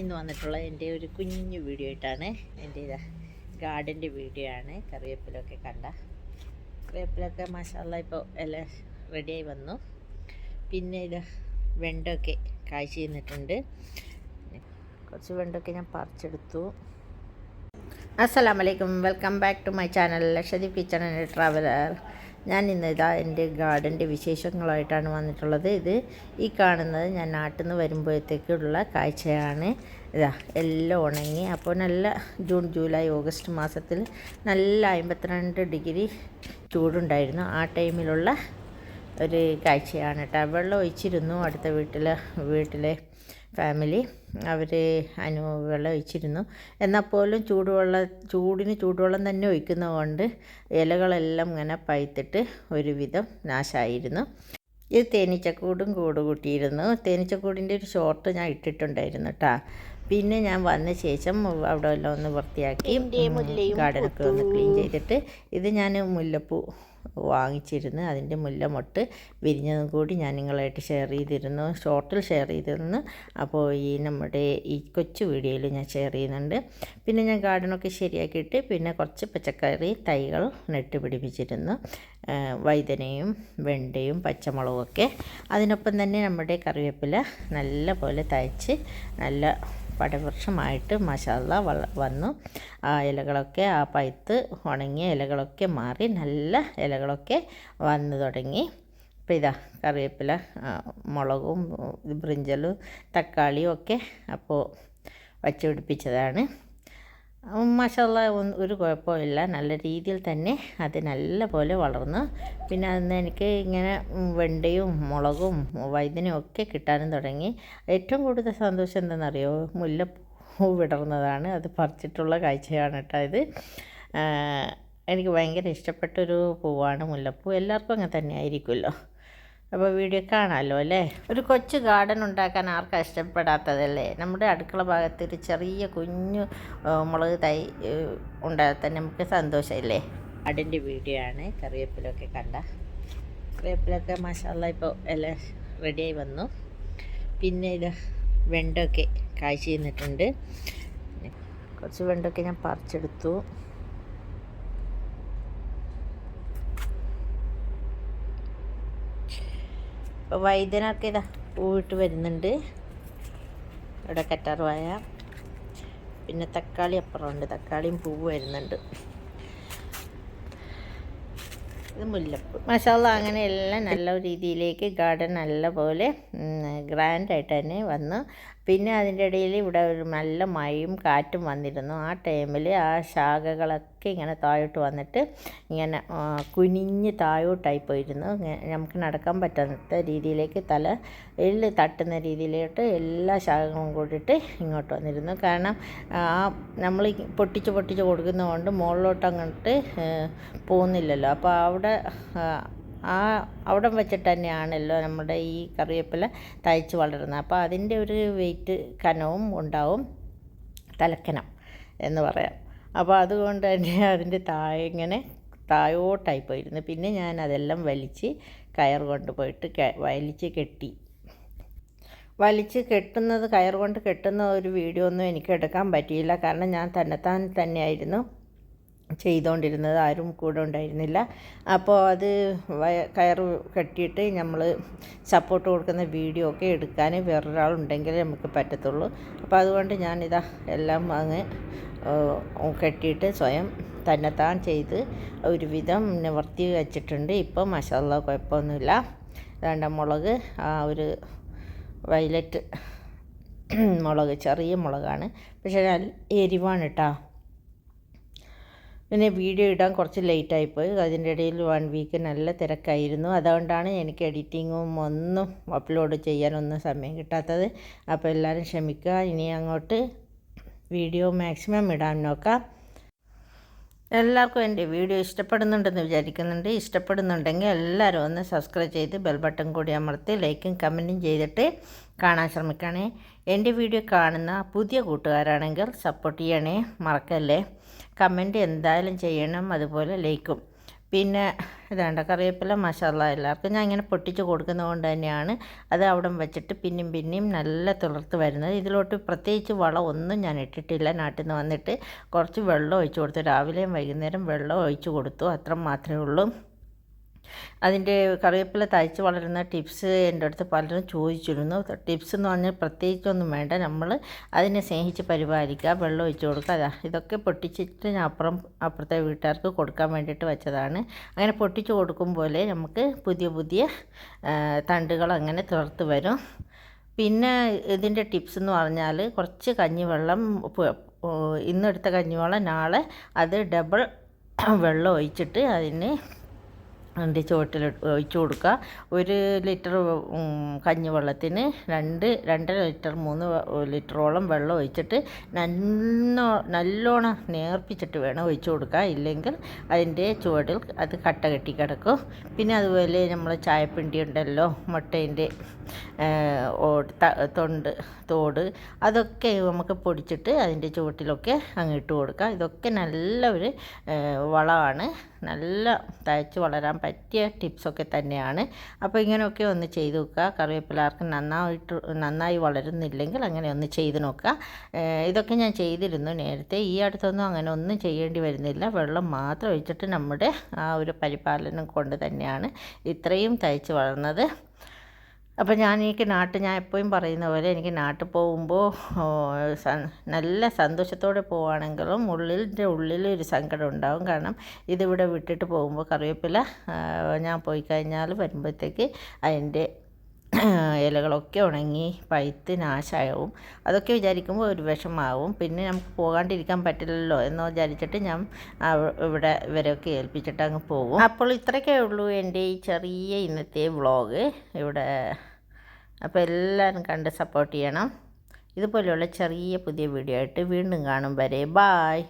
ഇന്ന് വന്നിട്ടുള്ള എന്റെ ഒരു കുഞ്ഞു വീഡിയോ ആയിട്ടാണ്. എന്റെ ഇതാ ഗാർഡന്റെ വീഡിയോ ആണ്. കറിവേപ്പിലൊക്കെ കണ്ട. കറിവേപ്പിലൊക്കെ മസാല ഇപ്പോൾ എല്ലാം റെഡിയായി വന്നു. പിന്നെ ഇത് വെണ്ടൊക്കെ കാഴ്ച ചെയ്യുന്നിട്ടുണ്ട് കുറച്ച് വെണ്ടൊക്കെ ഞാൻ പറിച്ചെടുത്തു. അസ്സലാമു അലൈക്കും. Welcome back to my channel Lakshadweep kitchen and traveller. ഞാൻ ഇന്ന് ഇതാ എന്റെ ഗാർഡന്റെ വിശേഷങ്ങളായിട്ടാണ് വന്നിട്ടുള്ളത്. ഇത് ഈ കാണുന്നത് ഞാൻ നാട്ടിൽ നിന്ന് വരുമ്പോഴത്തേക്കുള്ള കാഴ്ചയാണ്. ഇതാ എല്ലാം ഉണങ്ങി. അപ്പോൾ നല്ല ജൂൺ ജൂലൈ ഓഗസ്റ്റ് മാസത്തിൽ നല്ല അമ്പത്തിരണ്ട് ഡിഗ്രി ചൂടുണ്ടായിരുന്നു. ആ ടൈമിലുള്ള ഒരു കാഴ്ചയാണ് കേട്ടോ. വെള്ളം ഒഴിച്ചിരുന്നു അടുത്ത വീട്ടിലെ വീട്ടിലെ. ഫാമിലി അവർ അനു വെള്ളം ഒഴിച്ചിരുന്നു. എന്നാൽ പോലും ചൂടുവെള്ളം ചൂടിന് ചൂടുവെള്ളം തന്നെ ഒഴിക്കുന്നത് കൊണ്ട് ഇലകളെല്ലാം ഇങ്ങനെ പഴുത്തിട്ട് ഒരുവിധം നാശമായിരുന്നു ഇത് തേനീച്ചക്കൂടും കൂട് കൂട്ടിയിരുന്നു. തേനീച്ചക്കൂടിന്റെ ഒരു ഷോർട്ട് ഞാൻ ഇട്ടിട്ടുണ്ടായിരുന്നു കേട്ടോ പിന്നെ ഞാൻ വന്ന ശേഷം അവിടെ എല്ലാം ഒന്ന് വൃത്തിയാക്കി ഗാർഡനൊക്കെ ഒന്ന് ക്ലീൻ ചെയ്തിട്ട് ഇത് ഞാൻ മുല്ലപ്പൂ വാങ്ങിച്ചിരുന്നു. അതിന്റെ മുല്ലമൊട്ട് വിരിഞ്ഞതും കൂടി ഞാൻ നിങ്ങളായിട്ട് ഷെയർ ചെയ്തിരുന്നു. ഷോർട്ടിൽ ഷെയർ ചെയ്തിരുന്നു. അപ്പോൾ ഈ നമ്മുടെ ഈ കൊച്ചു വീഡിയോയിൽ ഞാൻ ഷെയർ ചെയ്യുന്നുണ്ട്. പിന്നെ ഞാൻ ഗാർഡനൊക്കെ ശരിയാക്കിയിട്ട് പിന്നെ കുറച്ച് പച്ചക്കറി തൈകൾ നെട്ട് പിടിപ്പിച്ചിരുന്നു. വൈതനയും വെണ്ടയും പച്ചമുളകും ഒക്കെ. അതിനൊപ്പം തന്നെ നമ്മുടെ കറിവേപ്പില നല്ല പോലെ തയ്ച്ച് നല്ല പടവൃക്ഷമായിട്ട് മസാല വന്നു. ആ ഇലകളൊക്കെ ആ പഴുത്ത് ഉണങ്ങിയ ഇലകളൊക്കെ മാറി നല്ല ഇലകളൊക്കെ വന്നു തുടങ്ങി. അപ്പോൾ ഇതാ കറിവേപ്പില മുളകും ബ്രിഞ്ചലും തക്കാളിയും ഒക്കെ അപ്പോൾ വച്ച് മസാല ഒരു കുഴപ്പമില്ല. നല്ല രീതിയിൽ തന്നെ അത് നല്ല പോലെ വളർന്നു. പിന്നെ അന്ന് എനിക്ക് ഇങ്ങനെ വെണ്ടയും മുളകും വൈദ്യനും ഒക്കെ കിട്ടാനും തുടങ്ങി. ഏറ്റവും കൂടുതൽ സന്തോഷം എന്താണെന്നറിയോ? മുല്ലപ്പൂ വിടർന്നതാണ്. അത് പറിച്ചിട്ടുള്ള കാഴ്ചയാണ് കേട്ടോ ഇത്. എനിക്ക് ഭയങ്കര ഇഷ്ടപ്പെട്ടൊരു പൂവാണ് മുല്ലപ്പൂ. എല്ലാവർക്കും അങ്ങനെ തന്നെ ആയിരിക്കുമല്ലോ. അപ്പോൾ വീഡിയോ കാണാമല്ലോ അല്ലേ? ഒരു കൊച്ചു ഗാർഡൻ ഉണ്ടാക്കാൻ ആർക്കും ഇഷ്ടപ്പെടാത്തതല്ലേ? നമ്മുടെ അടുക്കള ഭാഗത്ത് ഒരു ചെറിയ കുഞ്ഞു മുളക് തൈ ഉണ്ടായാൽ തന്നെ നമുക്ക് സന്തോഷമല്ലേ? അടിന്റെ വീഡിയോ ആണ്. കറിവേപ്പിലൊക്കെ കണ്ട. കറിവേപ്പിലൊക്കെ മസാല ഇപ്പോൾ എല്ലാം റെഡിയായി വന്നു. പിന്നെ ഇത് വെണ്ടൊക്കെ കാഴ്ച ചെയ്യുന്നിട്ടുണ്ട് കുറച്ച് വെണ്ടൊക്കെ ഞാൻ പറിച്ചെടുത്തു. ഇപ്പോൾ വൈദ്യനൊക്കെ ഇതാ പൂവിട്ട് വരുന്നുണ്ട്. ഇവിടെ കറ്റാർവായ പിന്നെ തക്കാളി അപ്പുറമുണ്ട്. തക്കാളിയും പൂവ് വരുന്നുണ്ട്. ഇത് മുല്ലപ്പൂ. മസാല അങ്ങനെ എല്ലാം നല്ല രീതിയിലേക്ക് ഗാർഡൻ നല്ല പോലെ ഗ്രാൻഡായിട്ട് തന്നെ വന്നു പിന്നെ അതിന്റെ ഇടയിൽ ഇവിടെ ഒരു നല്ല മഴയും കാറ്റും വന്നിരുന്നു. ആ ടൈമിൽ ആ ശാഖകളൊക്കെ ഇങ്ങനെ താഴോട്ട് വന്നിട്ട് ഇങ്ങനെ കുനിഞ്ഞ് താഴോട്ടായി പോയിരുന്നു. നമുക്ക് നടക്കാൻ പറ്റാത്ത രീതിയിലേക്ക് തല എല്ല് തട്ടുന്ന രീതിയിലോട്ട് എല്ലാ ശാഖകളും കൂടിയിട്ട് ഇങ്ങോട്ട് വന്നിരുന്നു. കാരണം ആ നമ്മൾ പൊട്ടിച്ച് പൊട്ടിച്ച് കൊടുക്കുന്നതുകൊണ്ട് മുകളിലോട്ട് അങ്ങോട്ട് പോകുന്നില്ലല്ലോ. അപ്പോൾ അവിടെ ആ അവിടെ വെച്ചിട്ട് തന്നെയാണല്ലോ നമ്മുടെ ഈ കറിവേപ്പില തയ്ച്ച് വളരുന്നത്. അപ്പോൾ അതിന്റെ ഒരു വെയിറ്റ് കനവും ഉണ്ടാവും. തലക്കനം എന്ന് പറയാം. അപ്പോൾ അതുകൊണ്ട് തന്നെ അതിന്റെ താഴെ ഇങ്ങനെ താഴോട്ടായി പോയിരുന്നു. പിന്നെ ഞാൻ അതെല്ലാം വലിച്ച് കയർ കൊണ്ടുപോയിട്ട് വലിച്ച് കെട്ടി. വലിച്ച് കെട്ടുന്നത് കയർ കൊണ്ട് കെട്ടുന്ന ഒരു വീഡിയോ ഒന്നും എനിക്ക് എടുക്കാൻ പറ്റിയില്ല. കാരണം ഞാൻ തന്നെത്താൻ തന്നെയായിരുന്നു. ചെയ്തുകൊണ്ടിരുന്നത് ആരും കൂടെ ഉണ്ടായിരുന്നില്ല. അപ്പോൾ അത് കയറ് കെട്ടിയിട്ട് നമ്മൾ സപ്പോർട്ട് കൊടുക്കുന്ന വീഡിയോ ഒക്കെ എടുക്കാൻ വേറൊരാളുണ്ടെങ്കിലേ നമുക്ക് പറ്റത്തുള്ളൂ. അപ്പോൾ അതുകൊണ്ട് ഞാനിതാ എല്ലാം അങ്ങ് കെട്ടിയിട്ട് സ്വയം തന്നെത്താൻ ചെയ്ത് ഒരുവിധം നിവർത്തി വെച്ചിട്ടുണ്ട്. ഇപ്പോൾ മസാല കുഴപ്പമൊന്നുമില്ല. വേണ്ട മുളക് ആ ഒരു വയലറ്റ് മുളക് ചെറിയ മുളകാണ്. പക്ഷേ എരിവാണ് കേട്ടോ. പിന്നെ വീഡിയോ ഇടാൻ കുറച്ച് ലേറ്റായിപ്പോയി അതിന്റെ ഇടയിൽ വൺ വീക്ക് നല്ല തിരക്കായിരുന്നു. അതുകൊണ്ടാണ് എനിക്ക് എഡിറ്റിങ്ങും ഒന്നും അപ്ലോഡ് ചെയ്യാനൊന്നും സമയം കിട്ടാത്തത്. അപ്പോൾ എല്ലാവരും ക്ഷമിക്കുക. ഇനി അങ്ങോട്ട് വീഡിയോ മാക്സിമം ഇടാൻ നോക്കാം. എല്ലാവർക്കും എന്റെ വീഡിയോ ഇഷ്ടപ്പെടുന്നുണ്ടെന്ന് വിചാരിക്കുന്നുണ്ട്. ഇഷ്ടപ്പെടുന്നുണ്ടെങ്കിൽ എല്ലാവരും ഒന്ന് സബ്സ്ക്രൈബ് ചെയ്ത് ബെൽ ബട്ടൺ കൂടി അമർത്തി ലൈക്കും കമന്റും ചെയ്തിട്ട് കാണാൻ ശ്രമിക്കണേ. എന്റെ വീഡിയോ കാണുന്ന പുതിയ കൂട്ടുകാരാണെങ്കിൽ സപ്പോർട്ട് ചെയ്യണേ. മറക്കല്ലേ? കമന്റ് എന്തായാലും ചെയ്യണം. അതുപോലെ ലൈക്കും പിന്നെ ഇതാണ്ട കറിവേപ്പില മസാല എല്ലാവർക്കും ഞാൻ ഇങ്ങനെ പൊട്ടിച്ച് കൊടുക്കുന്നത് കൊണ്ട് തന്നെയാണ് അത് അവിടെ വെച്ചിട്ട് പിന്നെയും പിന്നെയും നല്ല തുളർത്ത് വരുന്നത്. ഇതിലോട്ട് പ്രത്യേകിച്ച് വളം ഒന്നും ഞാൻ ഇട്ടിട്ടില്ല. നാട്ടിൽ നിന്ന് വന്നിട്ട് കുറച്ച് വെള്ളം ഒഴിച്ച് കൊടുത്തു. രാവിലെയും വൈകുന്നേരം വെള്ളം ഒഴിച്ച് കൊടുത്തു. അത്ര മാത്രമേ ഉള്ളൂ. അതിന്റെ കറിവേപ്പില തയ്ച്ച് വളരുന്ന ടിപ്സ് എന്റെ അടുത്ത് പലരും ചോദിച്ചിരുന്നു. ടിപ്സ് എന്ന് പറഞ്ഞാൽ പ്രത്യേകിച്ചൊന്നും വേണ്ട. നമ്മൾ അതിനെ സ്നേഹിച്ച് പരിപാലിക്കുക വെള്ളം ഒഴിച്ച് കൊടുക്കുക. അതാ ഇതൊക്കെ പൊട്ടിച്ചിട്ട് ഞാൻ അപ്പുറം അപ്പുറത്തെ വീട്ടുകാർക്ക് കൊടുക്കാൻ വേണ്ടിയിട്ട് വെച്ചതാണ്. അങ്ങനെ പൊട്ടിച്ച് കൊടുക്കും പോലെ നമുക്ക് പുതിയ പുതിയ തണ്ടുകൾ അങ്ങനെ തുറത്ത് വരും. പിന്നെ ഇതിന്റെ ടിപ്സ് എന്ന് പറഞ്ഞാൽ കുറച്ച് കഞ്ഞിവെള്ളം ഇന്നെടുത്ത കഞ്ഞിവെള്ളം നാളെ അത് ഡബിൾ വെള്ളം ഒഴിച്ചിട്ട് അതിന് അതിന്റെ ചുവട്ടിൽ ഒഴിച്ച് കൊടുക്കുക. ഒരു ലിറ്റർ കഞ്ഞിവെള്ളത്തിന് രണ്ട് രണ്ടര ലിറ്റർ മൂന്ന് ലിറ്ററോളം വെള്ളം ഒഴിച്ചിട്ട് നന്നോ നല്ലോണം നേർപ്പിച്ചിട്ട് വേണം ഒഴിച്ച് കൊടുക്കുക ഇല്ലെങ്കിൽ അതിന്റെ ചുവടിൽ അത് കട്ട കെട്ടി കിടക്കും. പിന്നെ അതുപോലെ നമ്മൾ ചായപ്പിണ്ടി ഉണ്ടല്ലോ മുട്ടേന്റെ തൊണ്ട് തോട് അതൊക്കെ നമുക്ക് പൊടിച്ചിട്ട് അതിന്റെ ചുവട്ടിലൊക്കെ അങ്ങ് ഇട്ട് കൊടുക്കുക. ഇതൊക്കെ നല്ല ഒരു വളമാണ്. നല്ല തയ്ച്ച് വളരാൻ പറ്റിയ ടിപ്സൊക്കെ തന്നെയാണ്. അപ്പോൾ ഇങ്ങനെയൊക്കെ ഒന്ന് ചെയ്ത് നോക്കുക. കറിവേപ്പിലാർക്ക് നന്നായിട്ട് നന്നായി വളരുന്നില്ലെങ്കിൽ അങ്ങനെ ഒന്ന് ചെയ്ത് നോക്കുക. ഇതൊക്കെ ഞാൻ ചെയ്തിരുന്നു നേരത്തെ. ഈ അടുത്തൊന്നും അങ്ങനെ ഒന്നും ചെയ്യേണ്ടി വരുന്നില്ല. വെള്ളം മാത്രം ഒഴിച്ചിട്ട് നമ്മുടെ ആ ഒരു പരിപാലനം കൊണ്ട് തന്നെയാണ് ഇത്രയും തയ്ച്ച് വളർന്നത്. അപ്പോൾ ഞാൻ എനിക്ക് നാട്ടിൽ ഞാൻ എപ്പോഴും പറയുന്ന പോലെ എനിക്ക് നാട്ടിൽ പോകുമ്പോൾ നല്ല സന്തോഷത്തോടെ പോവുകയാണെങ്കിലും ഉള്ളിന്റെ ഉള്ളിൽ ഒരു സങ്കടം ഉണ്ടാവും. കാരണം ഇതിവിടെ വിട്ടിട്ട് പോകുമ്പോൾ കറിവേപ്പില ഞാൻ പോയി കഴിഞ്ഞാൽ വരുമ്പോഴത്തേക്ക് അതിന്റെ ഇലകളൊക്കെ ഉണങ്ങി പഴുത്ത് നാശമാവും അതൊക്കെ വിചാരിക്കുമ്പോൾ ഒരു വിഷമാവും. പിന്നെ നമുക്ക് പോകാണ്ടിരിക്കാൻ പറ്റില്ലല്ലോ എന്ന് വിചാരിച്ചിട്ട് ഞാൻ ഇവിടെ ഇവരെയൊക്കെ ഏൽപ്പിച്ചിട്ട് അങ്ങ് പോകും അപ്പോൾ ഇത്രയൊക്കെ ഉള്ളൂ എന്റെ ഈ ചെറിയ ഇന്നത്തെ വ്ളോഗ്. ഇവിടെ അപ്പോൾ എല്ലാവരും കണ്ട് സപ്പോർട്ട് ചെയ്യണം. ഇതുപോലെയുള്ള ചെറിയ പുതിയ വീഡിയോ ആയിട്ട് വീണ്ടും കാണും വരെ. ബായ്